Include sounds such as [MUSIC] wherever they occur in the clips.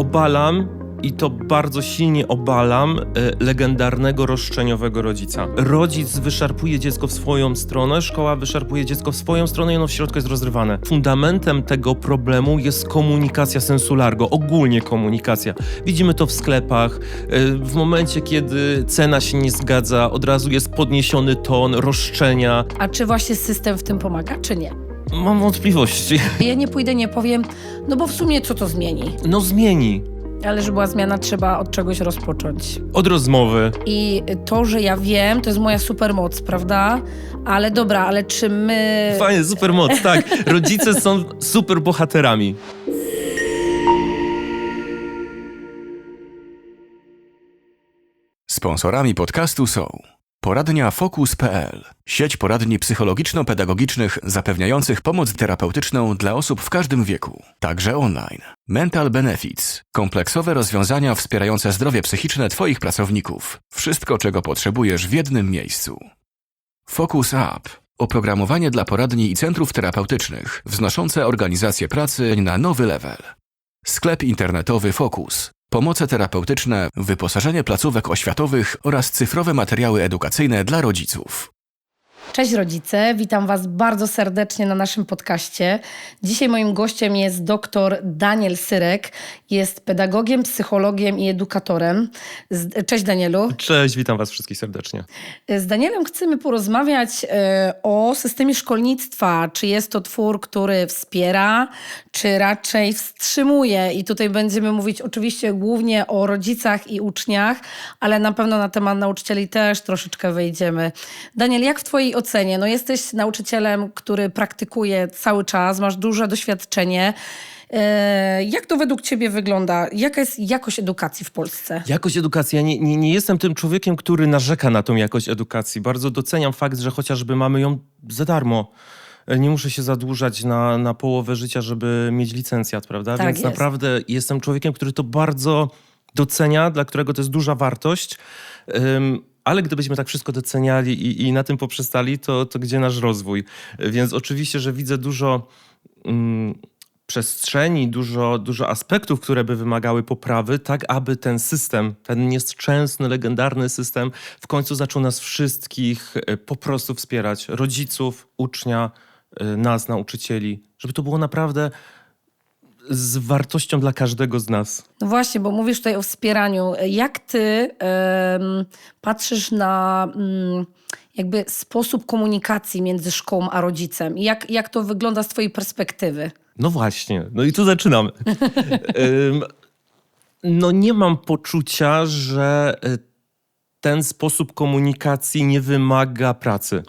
Obalam i to bardzo silnie obalam e, legendarnego roszczeniowego rodzica. Rodzic wyszarpuje dziecko w swoją stronę, szkoła wyszarpuje dziecko w swoją stronę i ono w środku jest rozrywane. Fundamentem tego problemu jest komunikacja sensu largo, ogólnie komunikacja. Widzimy to w sklepach. e, W momencie, kiedy cena się nie zgadza, od razu jest podniesiony ton, roszczenia. A czy właśnie system w tym pomaga, czy nie? Mam wątpliwości. Ja nie pójdę, nie powiem, no bo w sumie co to zmieni? No zmieni. Ale żeby była zmiana, trzeba od czegoś rozpocząć. Od rozmowy. I to, że ja wiem, to jest moja supermoc, prawda? Ale dobra, ale czy my... Fajnie, super moc, tak. Rodzice są super bohaterami. Sponsorami podcastu są Poradnia Focus.pl, sieć poradni psychologiczno-pedagogicznych zapewniających pomoc terapeutyczną dla osób w każdym wieku, także online. Mental Benefits, kompleksowe rozwiązania wspierające zdrowie psychiczne Twoich pracowników. Wszystko, czego potrzebujesz w jednym miejscu. Focus Up, oprogramowanie dla poradni i centrów terapeutycznych, wznoszące organizację pracy na nowy level. Sklep internetowy Focus. Pomoce terapeutyczne, wyposażenie placówek oświatowych oraz cyfrowe materiały edukacyjne dla rodziców. Cześć rodzice, witam Was bardzo serdecznie na naszym podcaście. Dzisiaj moim gościem jest dr Daniel Syrek. Jest pedagogiem, psychologiem i edukatorem. Cześć Danielu. Cześć, witam was wszystkich serdecznie. Z Danielem chcemy porozmawiać e, o systemie szkolnictwa. Czy jest to twór, który wspiera, czy raczej wstrzymuje? I tutaj będziemy mówić oczywiście głównie o rodzicach i uczniach, ale na pewno na temat nauczycieli też troszeczkę wejdziemy. Daniel, jak w Twojej ocenie? No jesteś nauczycielem, który praktykuje cały czas, masz duże doświadczenie. E, Jak to według Ciebie wygląda? Jaka jest jakość edukacji w Polsce? Jakość edukacji. Ja nie, nie, nie jestem tym człowiekiem, który narzeka na tą jakość edukacji. Bardzo doceniam fakt, że chociażby mamy ją za darmo. E, Nie muszę się zadłużać na, na połowę życia, żeby mieć licencjat, prawda? Tak Więc jest. naprawdę jestem człowiekiem, który to bardzo docenia, dla którego to jest duża wartość. Ale gdybyśmy tak wszystko doceniali i, i na tym poprzestali, to, to gdzie nasz rozwój? Więc oczywiście, że widzę dużo mm, przestrzeni, dużo, dużo aspektów, które by wymagały poprawy, tak aby ten system, ten nieszczęsny, legendarny system w końcu zaczął nas wszystkich e, po prostu wspierać. Rodziców, ucznia, e, nas, nauczycieli. Żeby to było naprawdę z wartością dla każdego z nas. No właśnie, bo mówisz tutaj o wspieraniu. Jak ty patrzysz na mm, jakby sposób komunikacji między szkołą a rodzicem? I Jak, jak to wygląda z twojej perspektywy? No właśnie, no i tu zaczynamy. [LAUGHS] Ym, no nie mam poczucia, że y, ten sposób komunikacji nie wymaga pracy.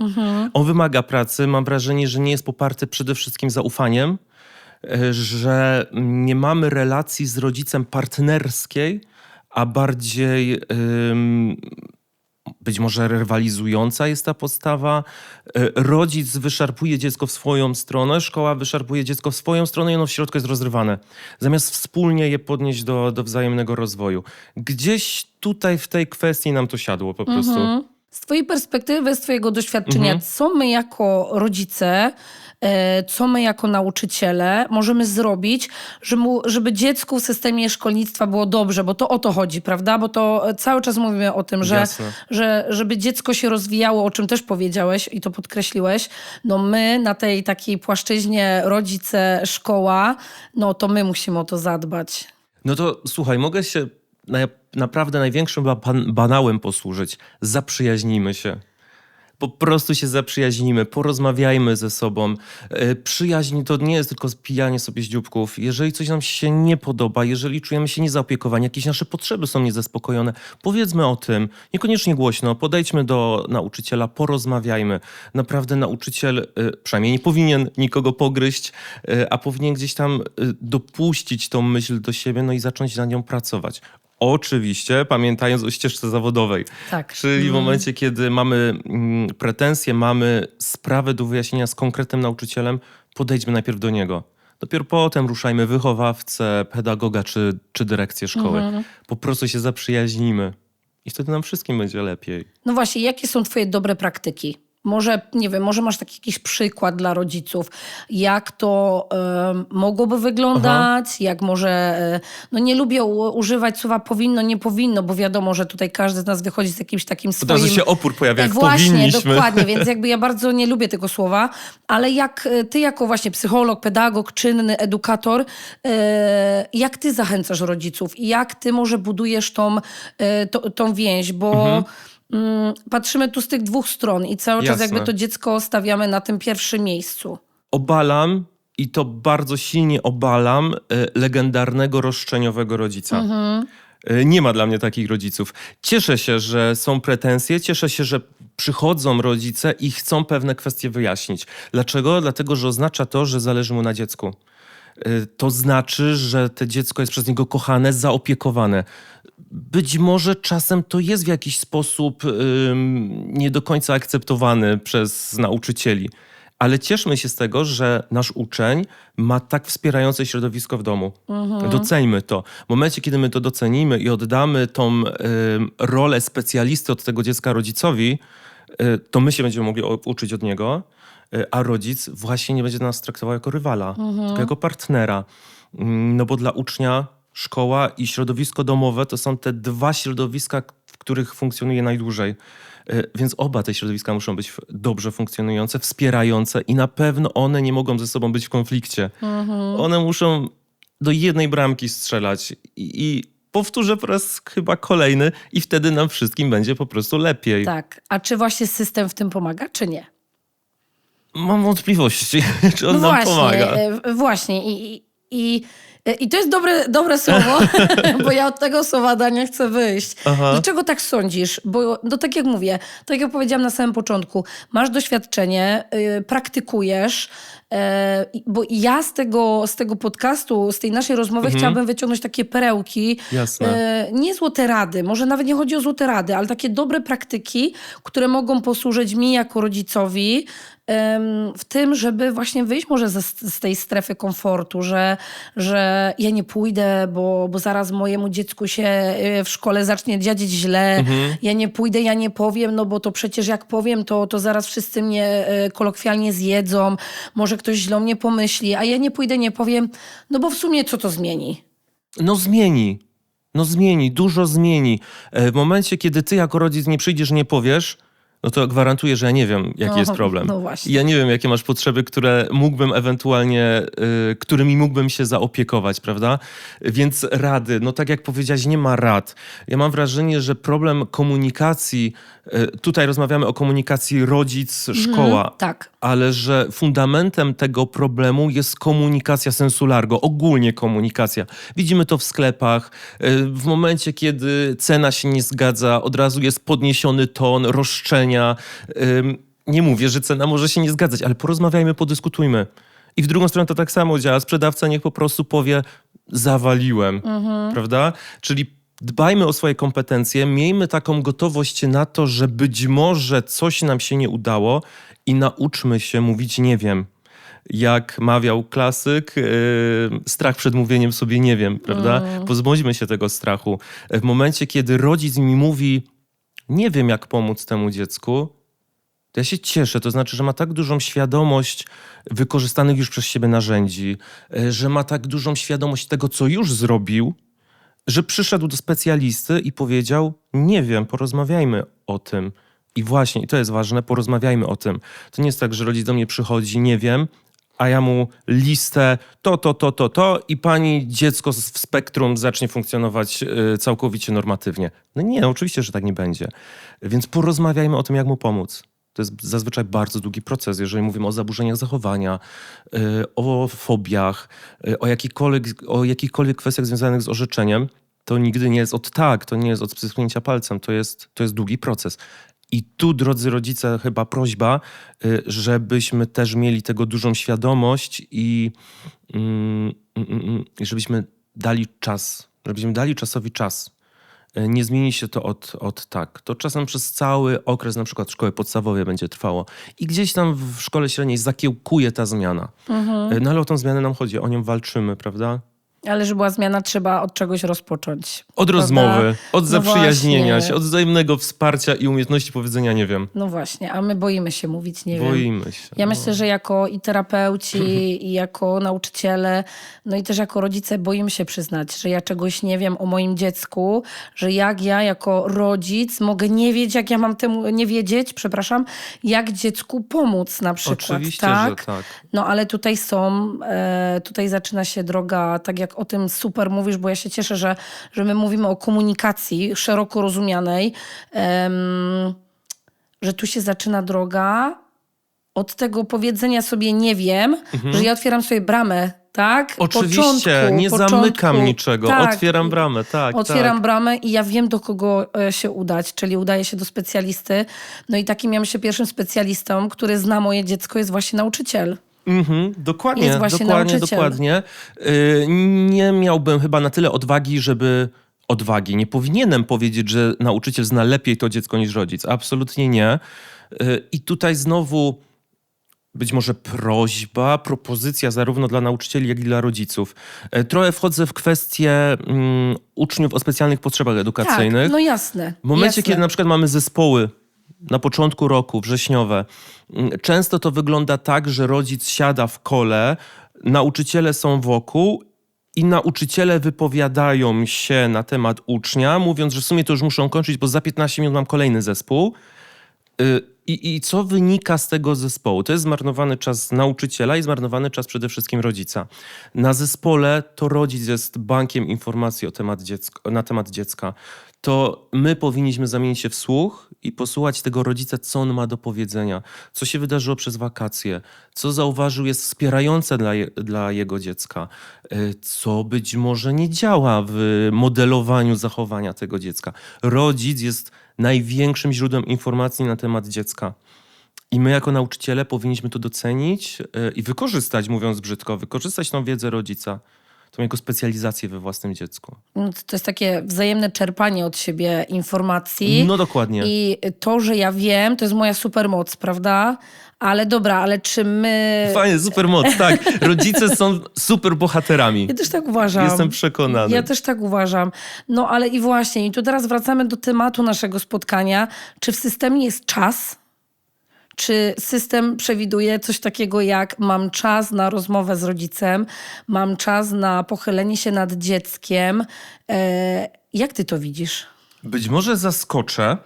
On wymaga pracy. Mam wrażenie, że nie jest poparty przede wszystkim zaufaniem, że nie mamy relacji z rodzicem partnerskiej, a bardziej być może rywalizująca jest ta podstawa. E, Rodzic wyszarpuje dziecko w swoją stronę, szkoła wyszarpuje dziecko w swoją stronę i ono w środku jest rozrywane. Zamiast wspólnie je podnieść do, do wzajemnego rozwoju. Gdzieś tutaj w tej kwestii nam to siadło po prostu. Z twojej perspektywy, z twojego doświadczenia, co my jako rodzice, e, co my jako nauczyciele możemy zrobić, żeby, dziecku w systemie szkolnictwa było dobrze, bo to o to chodzi, prawda? Bo to e, cały czas mówimy o tym, że, Jasne. że żeby dziecko się rozwijało, o czym też powiedziałeś i to podkreśliłeś, no my na tej takiej płaszczyźnie rodzice, szkoła, no to my musimy o to zadbać. No to słuchaj, mogę się na, naprawdę największym ba- ban- banałem posłużyć. Zaprzyjaźnijmy się. Po prostu się zaprzyjaźnimy, porozmawiajmy ze sobą. E, Przyjaźń to nie jest tylko pijanie sobie z dzióbków. Jeżeli coś nam się nie podoba, jeżeli czujemy się niezaopiekowani, jakieś nasze potrzeby są niezaspokojone, powiedzmy o tym, niekoniecznie głośno, podejdźmy do nauczyciela, porozmawiajmy. Naprawdę nauczyciel e, przynajmniej nie powinien nikogo pogryźć, e, a powinien gdzieś tam dopuścić tą myśl do siebie, no i zacząć nad nią pracować. Oczywiście pamiętając o ścieżce zawodowej. Tak. Czyli w momencie, kiedy mamy mm, pretensje, mamy sprawę do wyjaśnienia z konkretnym nauczycielem, podejdźmy najpierw do niego. Dopiero potem ruszajmy wychowawcę, pedagoga czy, czy dyrekcję szkoły. Po prostu się zaprzyjaźnimy. I wtedy nam wszystkim będzie lepiej. No właśnie, jakie są twoje dobre praktyki? Może, nie wiem, może masz taki jakiś przykład dla rodziców, jak to em, mogłoby wyglądać, jak może, e, no nie lubię używać słowa powinno, nie powinno, bo wiadomo, że tutaj każdy z nas wychodzi z jakimś takim Od swoim... razu się opór pojawia, jak Właśnie, powinniśmy. dokładnie, więc [LAUGHS] jakby ja bardzo nie lubię tego słowa, ale jak e, ty jako właśnie psycholog, pedagog, czynny edukator, e, jak ty zachęcasz rodziców i jak ty może budujesz tą, e, to, tą więź, bo mm, patrzymy tu z tych dwóch stron i cały czas Jasne. jakby to dziecko stawiamy na tym pierwszym miejscu. Obalam i to bardzo silnie obalam e, legendarnego roszczeniowego rodzica. Mhm. Nie ma dla mnie takich rodziców. Cieszę się, że są pretensje, cieszę się, że przychodzą rodzice i chcą pewne kwestie wyjaśnić. Dlaczego? Dlatego, że oznacza to, że zależy mu na dziecku. E, To znaczy, że to dziecko jest przez niego kochane, zaopiekowane. Być może czasem to jest w jakiś sposób ym, nie do końca akceptowany przez nauczycieli. Ale cieszmy się z tego, że nasz uczeń ma tak wspierające środowisko w domu. Doceńmy to. W momencie, kiedy my to docenimy i oddamy tą rolę specjalisty od tego dziecka rodzicowi, y, to my się będziemy mogli uczyć od niego, y, a rodzic właśnie nie będzie nas traktował jako rywala, tylko jako partnera. Mm, No bo dla ucznia szkoła i środowisko domowe to są te dwa środowiska, w których funkcjonuje najdłużej. Y, Więc oba te środowiska muszą być dobrze funkcjonujące, wspierające i na pewno one nie mogą ze sobą być w konflikcie. One muszą do jednej bramki strzelać i, i powtórzę po raz chyba kolejny i wtedy nam wszystkim będzie po prostu lepiej. Tak. A czy właśnie system w tym pomaga, czy nie? Mam wątpliwości, [LAUGHS] czy on No nam właśnie, pomaga. e, właśnie. I, i, i, I to jest dobre, dobre słowo, [LAUGHS] bo ja od tego słowa Dania chcę wyjść. Aha. Dlaczego tak sądzisz? Bo no, tak jak mówię, tak jak powiedziałam na samym początku, masz doświadczenie, y, praktykujesz, e, bo ja z tego, z tego podcastu, z tej naszej rozmowy chciałabym wyciągnąć takie perełki. Mhm. Jasne. E, nie złote rady, może nawet nie chodzi o złote rady, ale takie dobre praktyki, które mogą posłużyć mi jako rodzicowi w tym, żeby właśnie wyjść może ze, z tej strefy komfortu, że, że ja nie pójdę, bo, bo zaraz mojemu dziecku się e, w szkole zacznie dziać źle, ja nie pójdę, ja nie powiem, no bo to przecież jak powiem, to, to zaraz wszyscy mnie e, kolokwialnie zjedzą, może ktoś źle o mnie pomyśli, a ja nie pójdę, nie powiem, no bo w sumie co to zmieni? No zmieni. No zmieni, dużo zmieni. E, W momencie, kiedy ty jako rodzic nie przyjdziesz, nie powiesz, no to gwarantuję, że ja nie wiem, jaki No, jest problem. no właśnie. Ja nie wiem, jakie masz potrzeby, które mógłbym ewentualnie, y, którymi mógłbym się zaopiekować, prawda? Więc rady, no tak jak powiedziałeś, nie ma rad. Ja mam wrażenie, że problem komunikacji, y, tutaj rozmawiamy o komunikacji rodzic-szkoła, Tak. ale że fundamentem tego problemu jest komunikacja sensu largo, ogólnie komunikacja. Widzimy to w sklepach. Y, W momencie, kiedy cena się nie zgadza, od razu jest podniesiony ton, roszczenia. Nie mówię, że cena może się nie zgadzać, ale porozmawiajmy, podyskutujmy. I w drugą stronę to tak samo działa. Sprzedawca niech po prostu powie, zawaliłem, prawda? Czyli dbajmy o swoje kompetencje, miejmy taką gotowość na to, że być może coś nam się nie udało i nauczmy się mówić nie wiem. Jak mawiał klasyk, yy, strach przed mówieniem sobie nie wiem, prawda? Pozbądźmy się tego strachu. W momencie, kiedy rodzic mi mówi, nie wiem, jak pomóc temu dziecku, to ja się cieszę. To znaczy, że ma tak dużą świadomość wykorzystanych już przez siebie narzędzi, e, że ma tak dużą świadomość tego, co już zrobił, że przyszedł do specjalisty i powiedział: Nie wiem, porozmawiajmy o tym. I właśnie, i to jest ważne, porozmawiajmy o tym. To nie jest tak, że rodzic do mnie przychodzi, nie wiem, a ja mu listę to, to, to, to, to i pani dziecko w spektrum zacznie funkcjonować y, całkowicie normatywnie. No nie, oczywiście, że tak nie będzie. Więc porozmawiajmy o tym, jak mu pomóc. To jest zazwyczaj bardzo długi proces, jeżeli mówimy o zaburzeniach zachowania, y, o fobiach, y, o jakichkolwiek, o jakichkolwiek kwestiach związanych z orzeczeniem. To nigdy nie jest od tak, to nie jest od psychnięcia palcem, to jest, to jest długi proces. I tu, drodzy rodzice, chyba prośba, y, żebyśmy też mieli tego dużą świadomość i mm, mm, mm, i żebyśmy dali czas, żebyśmy dali czasowi czas. Y, Nie zmieni się to od, od tak. To czasem przez cały okres na przykład szkoły podstawowej będzie trwało. I gdzieś tam w szkole średniej zakiełkuje ta zmiana. Y, No ale o tą zmianę nam chodzi, o nią walczymy, prawda? Ale żeby była zmiana, trzeba od czegoś rozpocząć. Od prawda? rozmowy, od No zaprzyjaźnienia właśnie. się, od wzajemnego wsparcia i umiejętności powiedzenia nie wiem. No właśnie, a my boimy się mówić, nie wiem. Boimy się. Ja no. myślę, że jako i terapeuci, [LAUGHS] i jako nauczyciele, no i też jako rodzice boimy się przyznać, że ja czegoś nie wiem o moim dziecku, że jak ja jako rodzic mogę nie wiedzieć, jak ja mam temu nie wiedzieć, przepraszam, jak dziecku pomóc na przykład. Oczywiście, tak? że tak. No ale tutaj są, e, tutaj zaczyna się droga, tak jak o tym super mówisz, bo ja się cieszę, że, że my mówimy o komunikacji szeroko rozumianej, em, że tu się zaczyna droga od tego powiedzenia sobie nie wiem, że ja otwieram sobie bramę, tak? Mhm. Oczywiście, Początku, nie początku. zamykam niczego, Tak. otwieram bramę, tak. Otwieram tak. bramę i ja wiem, do kogo e, się udać, czyli udaję się do specjalisty. No i takim ja myślę pierwszym specjalistą, który zna moje dziecko, jest właśnie nauczyciel. Mhm, dokładnie, dokładnie, nauczyciel. dokładnie. Y, nie miałbym chyba na tyle odwagi, żeby odwagi. Nie powinienem powiedzieć, że nauczyciel zna lepiej to dziecko niż rodzic. Absolutnie nie. Y, I tutaj znowu być może prośba, propozycja zarówno dla nauczycieli, jak i dla rodziców. Y, Trochę wchodzę w kwestię mm, uczniów o specjalnych potrzebach edukacyjnych. Tak, no jasne. W momencie, jasne. kiedy na przykład mamy zespoły na początku roku, wrześniowe, mm, często to wygląda tak, że rodzic siada w kole, nauczyciele są wokół i nauczyciele wypowiadają się na temat ucznia, mówiąc, że w sumie to już muszą kończyć, bo za 15 minut mam kolejny zespół. Y, I, I co wynika z tego zespołu? To jest zmarnowany czas nauczyciela i zmarnowany czas przede wszystkim rodzica. Na zespole to rodzic jest bankiem informacji o temat dziecka, na temat dziecka. To my powinniśmy zamienić się w słuch i posłuchać tego rodzica, co on ma do powiedzenia, co się wydarzyło przez wakacje, co zauważył jest wspierające dla, je, dla jego dziecka, y, co być może nie działa w modelowaniu zachowania tego dziecka. Rodzic jest największym źródłem informacji na temat dziecka. I my, jako nauczyciele, powinniśmy to docenić yy, i wykorzystać, mówiąc brzydko, wykorzystać tą wiedzę rodzica, tą jego specjalizację we własnym dziecku. No to jest takie wzajemne czerpanie od siebie informacji. No dokładnie. I to, że ja wiem, to jest moja supermoc, prawda? Ale dobra, ale czy my... Fajnie, super moc, tak. Rodzice są super bohaterami. Ja też tak uważam. Jestem przekonany. Ja też tak uważam. No ale i właśnie, i tu teraz wracamy do tematu naszego spotkania. Czy w systemie jest czas? Czy system przewiduje coś takiego jak mam czas na rozmowę z rodzicem, mam czas na pochylenie się nad dzieckiem? E, jak ty to widzisz? Być może zaskoczę,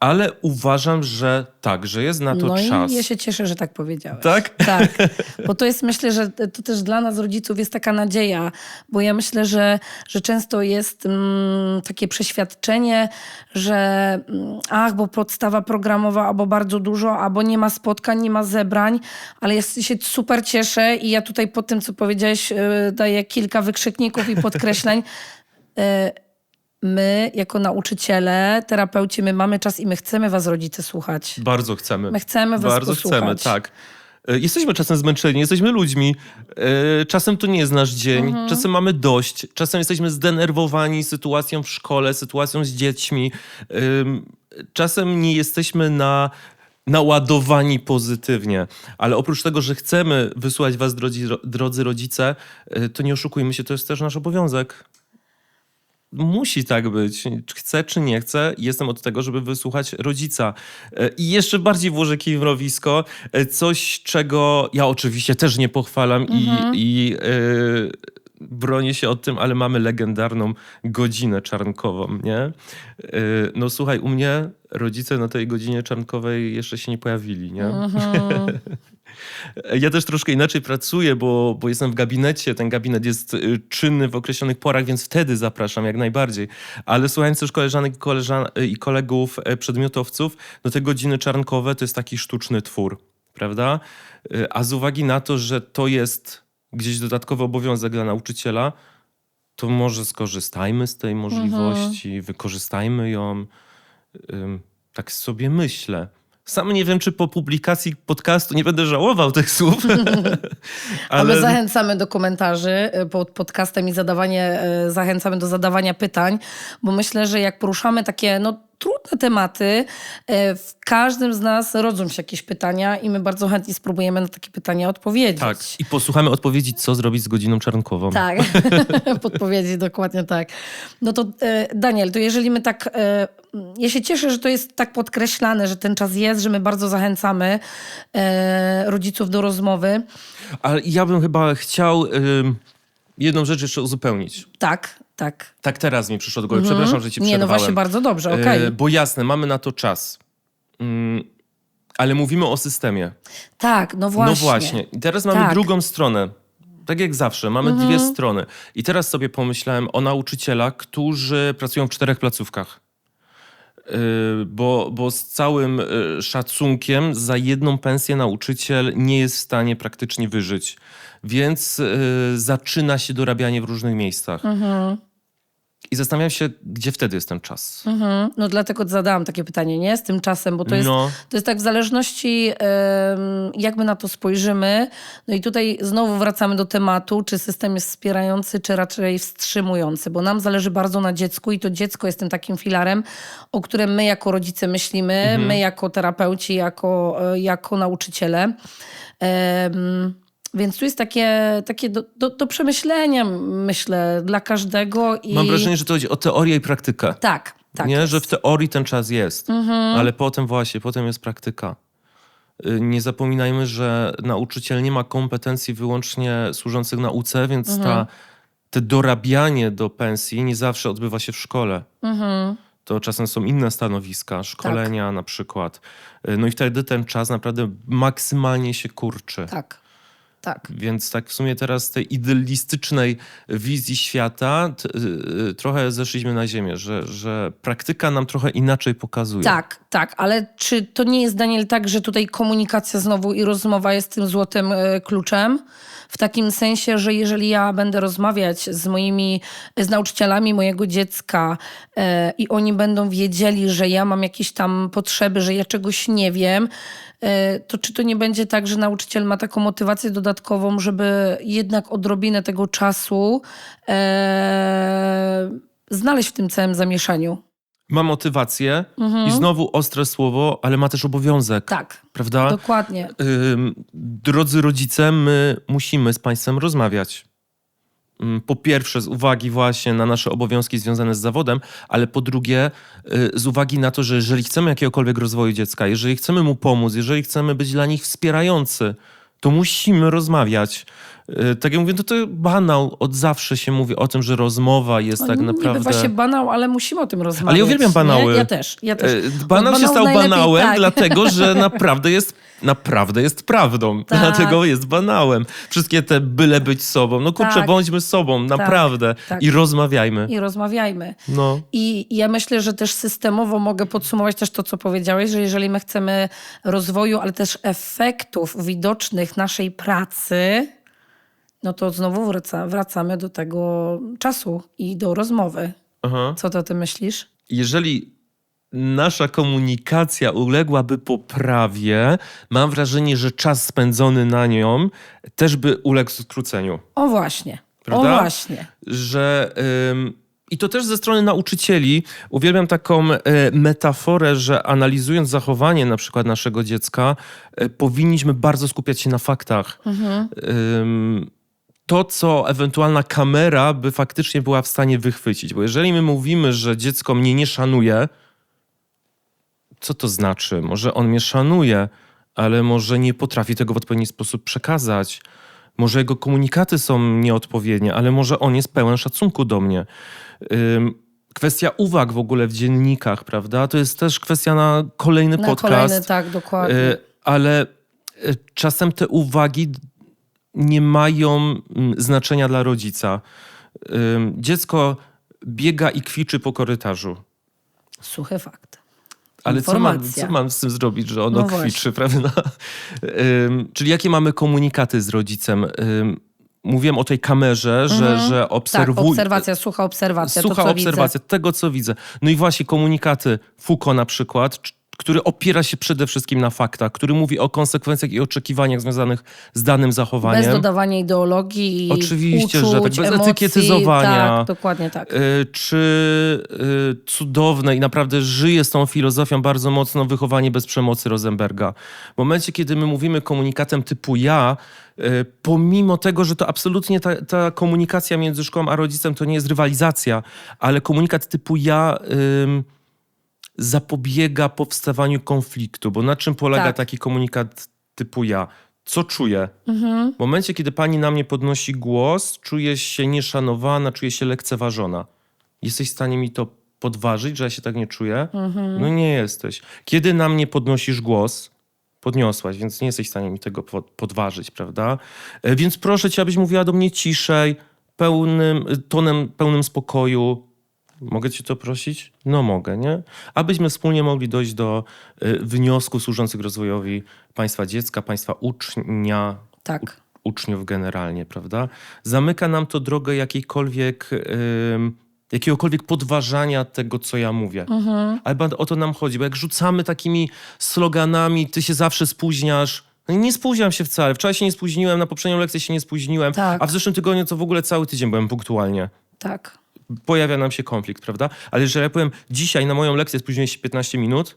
ale uważam, że tak, że jest na to no czas. i ja się cieszę, że tak powiedziałeś. Tak? [LAUGHS] Tak, bo to jest, myślę, że to też dla nas rodziców jest taka nadzieja, bo ja myślę, że, że często jest mm, takie przeświadczenie, że mm, ach, bo podstawa programowa albo bardzo dużo, albo nie ma spotkań, nie ma zebrań, ale ja się super cieszę i ja tutaj po tym, co powiedziałeś, yy, daję kilka wykrzykników i podkreśleń. [LAUGHS] My, jako nauczyciele, terapeuci, my mamy czas i my chcemy was, rodzice, słuchać. Bardzo chcemy. My chcemy was Bardzo posłuchać. chcemy, tak. E, Jesteśmy czasem zmęczeni, jesteśmy ludźmi. E, Czasem to nie jest nasz dzień, Mhm. czasem mamy dość, czasem jesteśmy zdenerwowani sytuacją w szkole, sytuacją z dziećmi. Czasem nie jesteśmy na naładowani pozytywnie. Ale oprócz tego, że chcemy wysłać was, drodzy, drodzy rodzice, e, to nie oszukujmy się, to jest też nasz obowiązek. Musi tak być. Chcę, czy nie chcę, jestem od tego, żeby wysłuchać rodzica. E, I jeszcze bardziej włożę kij w mrowisko. E, Coś, czego ja oczywiście też nie pochwalam i, i e, bronię się od tym, ale mamy legendarną godzinę czarnkową, nie? E, no słuchaj, u mnie rodzice na tej godzinie czarnkowej jeszcze się nie pojawili, nie? [LAUGHS] Ja też troszkę inaczej pracuję, bo, bo jestem w gabinecie. Ten gabinet jest y, czynny w określonych porach, więc wtedy zapraszam jak najbardziej. Ale słuchając też koleżanek i, koleżan i kolegów, e, przedmiotowców, no te godziny czarnkowe to jest taki sztuczny twór, prawda? Y, A z uwagi na to, że to jest gdzieś dodatkowy obowiązek dla nauczyciela, to może skorzystajmy z tej możliwości, wykorzystajmy ją. Tak sobie myślę. Sam nie wiem, czy po publikacji podcastu nie będę żałował tych słów. [LAUGHS] A my zachęcamy do komentarzy y, pod podcastem i zadawanie, y, zachęcamy do zadawania pytań, bo myślę, że jak poruszamy takie no, trudne tematy. E, W każdym z nas rodzą się jakieś pytania i my bardzo chętnie spróbujemy na takie pytania odpowiedzieć. Tak. I posłuchamy odpowiedzi, co zrobić z godziną czarnkową. Tak, [LAUGHS] [LAUGHS] podpowiedzi, dokładnie tak. No to e, Daniel, to jeżeli my tak, e, ja się cieszę, że to jest tak podkreślane, że ten czas jest, że my bardzo zachęcamy rodziców do rozmowy. Ale ja bym chyba chciał jedną rzecz jeszcze uzupełnić. Tak, tak. Tak teraz mi przyszło do głowy. Przepraszam, że ci Nie, no przerwałem. właśnie, bardzo dobrze, okej. E, Bo jasne, mamy na to czas. Mm, ale mówimy o systemie. Tak, no właśnie. No właśnie. I teraz mamy Tak. drugą stronę. Tak jak zawsze, mamy Mhm. dwie strony. I teraz sobie pomyślałem o nauczycielach, którzy pracują w czterech placówkach. Yy, Bo, bo z całym yy, szacunkiem za jedną pensję nauczyciel nie jest w stanie praktycznie wyżyć. Więc yy, zaczyna się dorabianie w różnych miejscach. Mhm. I zastanawiam się, gdzie wtedy jest ten czas. Mhm. No dlatego zadałam takie pytanie, nie? Z tym czasem, bo to jest, No. to jest tak w zależności, jak my na to spojrzymy. No i tutaj znowu wracamy do tematu, czy system jest wspierający, czy raczej wstrzymujący, bo nam zależy bardzo na dziecku i to dziecko jest tym takim filarem, o którym my jako rodzice myślimy, my jako terapeuci, jako, e, jako nauczyciele. Em, więc tu jest takie, takie do, do, do przemyślenia, myślę, dla każdego. I... Mam wrażenie, że to chodzi o teorię i praktykę. Tak, tak. nie, jest. że w teorii ten czas jest, Mhm. ale potem właśnie, potem jest praktyka. Y, Nie zapominajmy, że nauczyciel nie ma kompetencji wyłącznie służących nauce, więc Mhm. ta, te dorabianie do pensji nie zawsze odbywa się w szkole. Mhm. To czasem są inne stanowiska, szkolenia Tak. na przykład. Y, No i wtedy ten czas naprawdę maksymalnie się kurczy. Tak, tak. Więc tak w sumie teraz z tej idealistycznej wizji świata y, y, trochę zeszliśmy na ziemię, że, że praktyka nam trochę inaczej pokazuje. Tak, tak, ale czy to nie jest, Daniel, tak, że tutaj komunikacja znowu i rozmowa jest tym złotym e, kluczem? W takim sensie, że jeżeli ja będę rozmawiać z moimi, z nauczycielami mojego dziecka e, i oni będą wiedzieli, że ja mam jakieś tam potrzeby, że ja czegoś nie wiem, e, to czy to nie będzie tak, że nauczyciel ma taką motywację dodatkową, żeby jednak odrobinę tego czasu znaleźć w tym całym zamieszaniu? Ma motywację i znowu ostre słowo, ale ma też obowiązek. Tak, Prawda? dokładnie. Drodzy rodzice, my musimy z Państwem rozmawiać. Po pierwsze, z uwagi właśnie na nasze obowiązki związane z zawodem, ale po drugie, y, z uwagi na to, że jeżeli chcemy jakiegokolwiek rozwoju dziecka, jeżeli chcemy mu pomóc, jeżeli chcemy być dla nich wspierający, to musimy rozmawiać. Y, Tak jak mówię, to, to banał. Od zawsze się mówi o tym, że rozmowa jest tak No, naprawdę. Niby właśnie banał, ale musimy o tym rozmawiać. Ale ja uwielbiam banały. Nie? Ja też, ja też. E, Banał się Banał stał najlepiej, banałem, tak. dlatego że [LAUGHS] naprawdę jest, naprawdę jest prawdą. Tak. Dlatego jest banałem. Wszystkie te byle być sobą. No kurczę, Tak. bądźmy sobą, naprawdę. tak. I rozmawiajmy. I rozmawiajmy. No. I ja myślę, że też systemowo mogę podsumować też to, co powiedziałeś, że jeżeli my chcemy rozwoju, ale też efektów widocznych naszej pracy, no to znowu wraca, wracamy do tego czasu i do rozmowy. Aha. Co ty o tym myślisz? Jeżeli nasza komunikacja uległaby poprawie, mam wrażenie, że czas spędzony na nią też by uległ skróceniu. O właśnie. Prawda? O właśnie. że. ym, I to też ze strony nauczycieli. Uwielbiam taką e, metaforę, że analizując zachowanie na przykład naszego dziecka, e, powinniśmy bardzo skupiać się na faktach. Ym, to, co ewentualna kamera by faktycznie była w stanie wychwycić. Bo jeżeli my mówimy, że dziecko mnie nie szanuje, co to znaczy? Może on mnie szanuje, ale może nie potrafi tego w odpowiedni sposób przekazać. Może jego komunikaty są nieodpowiednie, ale może on jest pełen szacunku do mnie. Kwestia uwag w ogóle w dziennikach, prawda? To jest też kwestia na kolejny Na podcast. kolejny, tak, dokładnie. Y, ale y, czasem te uwagi nie mają mm, znaczenia dla rodzica. Dziecko biega i kwiczy po korytarzu. Suchy fakt. Ale co mam, co mam z tym zrobić, że ono No właśnie. kwiczy, prawda? Czyli jakie mamy komunikaty z rodzicem? Mówiłem o tej kamerze, że, że Tak, obserwuj... obserwacja, sucha obserwacja. Sucha to, obserwacja tego, co widzę. No i właśnie komunikaty Foucault na przykład, który opiera się przede wszystkim na faktach, który mówi o konsekwencjach i oczekiwaniach związanych z danym zachowaniem. Bez dodawania ideologii i Oczywiście, uczuć, że tak, bez emocji. etykietyzowania. Tak, dokładnie tak. Y, czy y, cudowne i naprawdę żyje z tą filozofią bardzo mocno wychowanie bez przemocy Rosenberga. W momencie, kiedy my mówimy komunikatem typu ja, y, pomimo tego, że to absolutnie ta, ta komunikacja między szkołą a rodzicem to nie jest rywalizacja, ale komunikat typu ja ym, zapobiega powstawaniu konfliktu, bo na czym polega Tak. taki komunikat typu ja? Co czuję? Mhm. W momencie, kiedy pani na mnie podnosi głos, czuję się nieszanowana, czuję się lekceważona. Jesteś w stanie mi to podważyć, że ja się tak nie czuję? Mhm. No nie jesteś. Kiedy na mnie podnosisz głos, podniosłaś, więc nie jesteś w stanie mi tego po- podważyć, prawda? E, Więc proszę cię, abyś mówiła do mnie ciszej, pełnym, tonem pełnym spokoju. Mogę cię to prosić? No mogę, nie? Abyśmy wspólnie mogli dojść do y, wniosków służących rozwojowi państwa dziecka, państwa ucznia, Tak. uczniów generalnie, prawda? Zamyka nam to drogę jakiejkolwiek, ym, jakiegokolwiek podważania tego, co ja mówię. Mhm. Ale o to nam chodzi, bo jak rzucamy takimi sloganami, ty się zawsze spóźniasz. No nie spóźniam się wcale. Wczoraj się nie spóźniłem, na poprzednią lekcję się nie spóźniłem, Tak. a w zeszłym tygodniu to w ogóle cały tydzień byłem punktualnie. Tak. Pojawia nam się konflikt, prawda? Ale jeżeli ja powiem, dzisiaj na moją lekcję spóźniłem się 15 minut,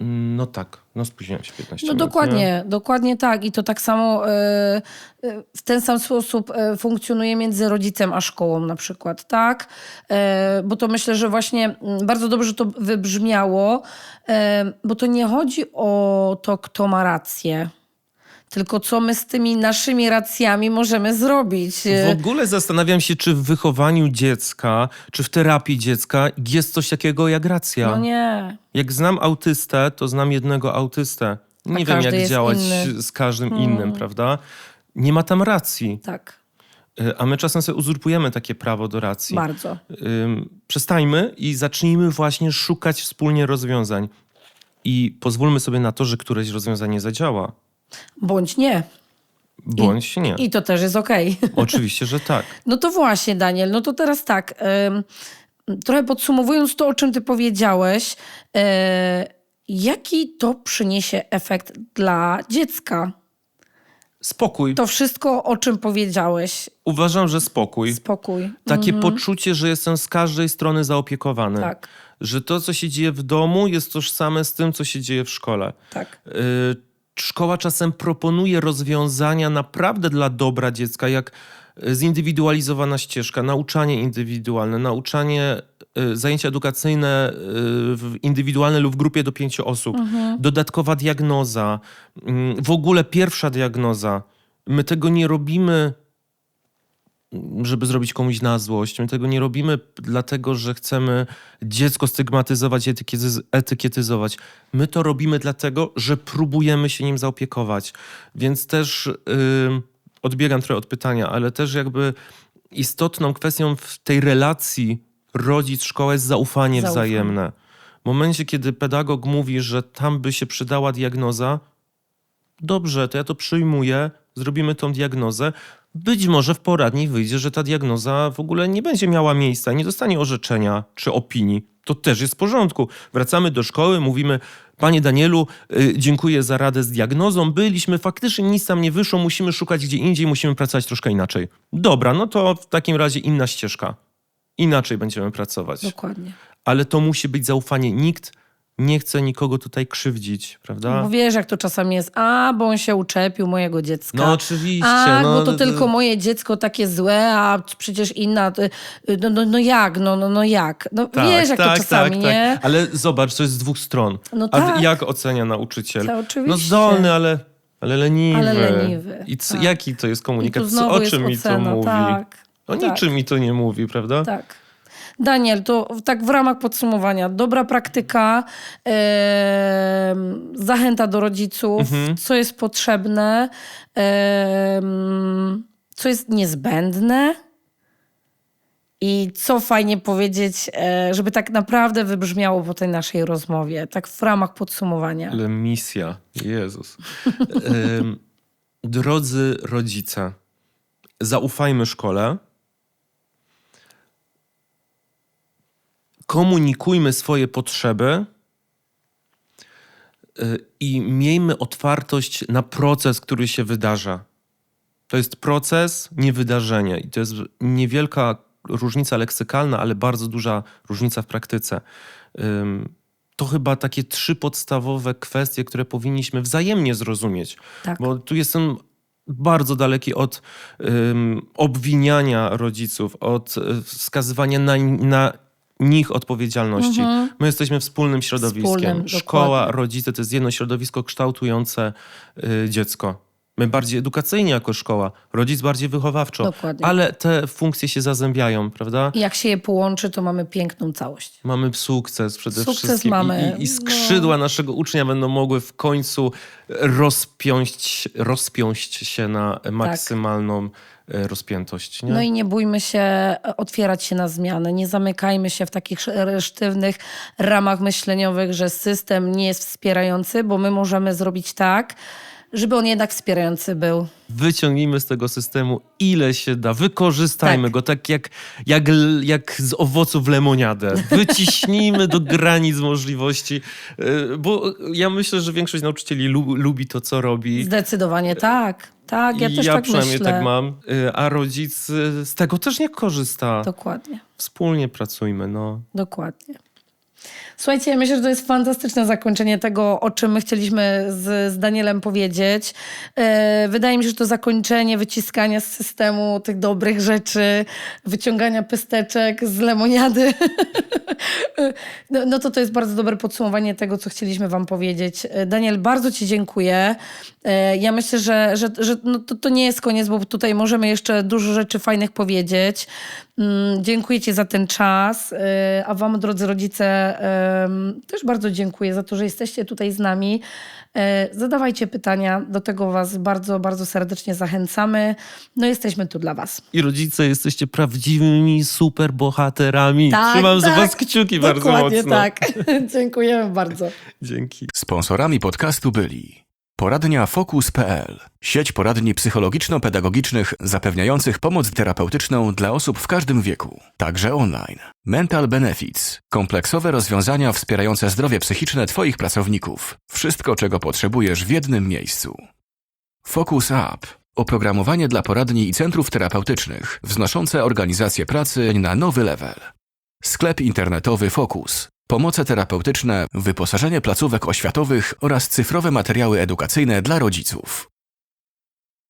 no tak, no spóźniłem się 15 No minut. nie? dokładnie, dokładnie tak. I to tak samo e, e, w ten sam sposób e, funkcjonuje między rodzicem a szkołą na przykład, tak? Bo to myślę, że właśnie mm, bardzo dobrze to wybrzmiało, bo to nie chodzi o to, kto ma rację. Tylko co my z tymi naszymi racjami możemy zrobić. W ogóle zastanawiam się, czy w wychowaniu dziecka, czy w terapii dziecka jest coś takiego jak racja. No nie. Jak znam autystę, to znam jednego autystę. Nie wiem, każdy jak działać inny. z każdym innym, prawda? Nie ma tam racji. Tak, Y, A my czasem sobie uzurpujemy takie prawo do racji. bardzo. Przestańmy i zacznijmy właśnie szukać wspólnie rozwiązań. I pozwólmy sobie na to, że któreś rozwiązanie zadziała. Bądź nie. Bądź nie. I to też jest okej. [LAUGHS] Oczywiście, że tak. No to właśnie, Daniel, no to teraz tak. ym, trochę podsumowując to, o czym ty powiedziałeś, e, jaki to przyniesie efekt dla dziecka? Spokój. To wszystko, o czym powiedziałeś. Uważam, że spokój. Spokój. Takie poczucie, że jestem z każdej strony zaopiekowany. Tak, Że to, co się dzieje w domu, jest tożsame z tym, co się dzieje w szkole. tak. Y, Szkoła czasem proponuje rozwiązania naprawdę dla dobra dziecka, jak y, zindywidualizowana ścieżka, nauczanie indywidualne, nauczanie, y, zajęcia edukacyjne w indywidualne lub w grupie do pięciu osób, dodatkowa diagnoza, mm, w ogóle pierwsza diagnoza. My tego nie robimy żeby zrobić komuś na złość. My tego nie robimy dlatego, że chcemy dziecko stygmatyzować, etykietyzować. My to robimy dlatego, że próbujemy się nim zaopiekować. Więc też ym, odbiegam trochę od pytania, ale też jakby istotną kwestią w tej relacji rodzic-szkoła jest zaufanie, Zaufanie. wzajemne. W momencie, kiedy pedagog mówi, że tam by się przydała diagnoza, dobrze, to ja to przyjmuję, zrobimy tą diagnozę. Być może w poradni wyjdzie, że ta diagnoza w ogóle nie będzie miała miejsca, nie dostanie orzeczenia czy opinii. To też jest w porządku. Wracamy do szkoły, mówimy, panie Danielu, y, dziękuję za radę z diagnozą. Byliśmy, faktycznie nic tam nie wyszło, musimy szukać gdzie indziej, musimy pracować troszkę inaczej. Dobra, no to w takim razie inna ścieżka. Inaczej będziemy pracować. Dokładnie. Ale to musi być zaufanie. Nikt nie chce nikogo tutaj krzywdzić, prawda? Bo wiesz, jak to czasami jest. A, bo on się uczepił mojego dziecka. No oczywiście. A, no, bo to no, tylko moje dziecko takie złe, a przecież inna. y, No, no, no jak? No, no, no jak? No Tak, wiesz, jak tak, to czasami, tak, nie? Tak. Ale zobacz, to jest z dwóch stron. No A tak. jak ocenia nauczyciel? To oczywiście. No zdolny, ale, ale leniwy. Ale leniwy, I co, tak. jaki to jest I komunikat? znowu o czym mi to ocena, mówi? Tak, O tak. niczym mi to nie mówi, prawda? Tak. Daniel, to tak w ramach podsumowania. Dobra praktyka, em, zachęta do rodziców, Mhm. co jest potrzebne, em, co jest niezbędne i co fajnie powiedzieć, e, żeby tak naprawdę wybrzmiało po tej naszej rozmowie, tak w ramach podsumowania. Ale misja. Jezus. [LAUGHS] Drodzy rodzice, zaufajmy szkole. Komunikujmy swoje potrzeby y, i miejmy otwartość na proces, który się wydarza. To jest proces, nie wydarzenie. I to jest niewielka różnica leksykalna, ale bardzo duża różnica w praktyce. To chyba takie trzy podstawowe kwestie, które powinniśmy wzajemnie zrozumieć. Tak. Bo tu jestem bardzo daleki od ym, obwiniania rodziców, od y, wskazywania na, na nich odpowiedzialności. My jesteśmy wspólnym środowiskiem. Mhm. Wspólnym, Szkoła, dokładnie. rodzice to jest jedno środowisko kształtujące y, dziecko. My bardziej edukacyjnie jako szkoła, rodzic bardziej wychowawczo, Dokładnie. ale te funkcje się zazębiają, prawda? I jak się je połączy, to mamy piękną całość. Mamy sukces przede Sukces wszystkim. mamy, I, i, I no. skrzydła naszego ucznia będą mogły w końcu rozpiąć, rozpiąć się na maksymalną e, rozpiętość. Nie? No i nie bójmy się e, otwierać się na zmiany. Nie zamykajmy się w takich sz- sztywnych ramach myśleniowych, że system nie jest wspierający, bo my możemy zrobić tak, żeby on jednak wspierający był. Wyciągnijmy z tego systemu ile się da, wykorzystajmy Tak. go tak jak, jak, jak z owoców lemoniadę. Wyciśnijmy do granic możliwości, e, bo ja myślę, że większość nauczycieli lu, lubi to, co robi. Zdecydowanie tak. Tak, ja też ja tak przynajmniej myślę. tak mam, e, a rodzic e, z tego też nie korzysta. Dokładnie. Wspólnie pracujmy, no. Dokładnie. Słuchajcie, ja myślę, że to jest fantastyczne zakończenie tego, o czym my chcieliśmy z, z Danielem powiedzieć. E, wydaje mi się, że to zakończenie wyciskania z systemu tych dobrych rzeczy, wyciągania pesteczek z lemoniady. [LAUGHS] no, no to to jest bardzo dobre podsumowanie tego, co chcieliśmy wam powiedzieć. E, Daniel, bardzo ci dziękuję. E, ja myślę, że, że, że no to, to nie jest koniec, bo tutaj możemy jeszcze dużo rzeczy fajnych powiedzieć. Mm, Dziękuję Ci za ten czas, e, a Wam, drodzy rodzice, też bardzo dziękuję za to, że jesteście tutaj z nami. E, Zadawajcie pytania, do tego Was bardzo, bardzo serdecznie zachęcamy. No, jesteśmy tu dla Was. I rodzice, jesteście prawdziwymi superbohaterami. Tak, Trzymam za tak, was kciuki bardzo Dokładnie mocno. tak. [LAUGHS] Dziękujemy bardzo. [LAUGHS] Dzięki. Sponsorami podcastu byli Poradnia Focus.pl, sieć poradni psychologiczno-pedagogicznych zapewniających pomoc terapeutyczną dla osób w każdym wieku, także online. Mental Benefits, kompleksowe rozwiązania wspierające zdrowie psychiczne Twoich pracowników. Wszystko, czego potrzebujesz w jednym miejscu. Focus Up, oprogramowanie dla poradni i centrów terapeutycznych, wznoszące organizację pracy na nowy level. Sklep internetowy Focus. Pomoce terapeutyczne, wyposażenie placówek oświatowych oraz cyfrowe materiały edukacyjne dla rodziców.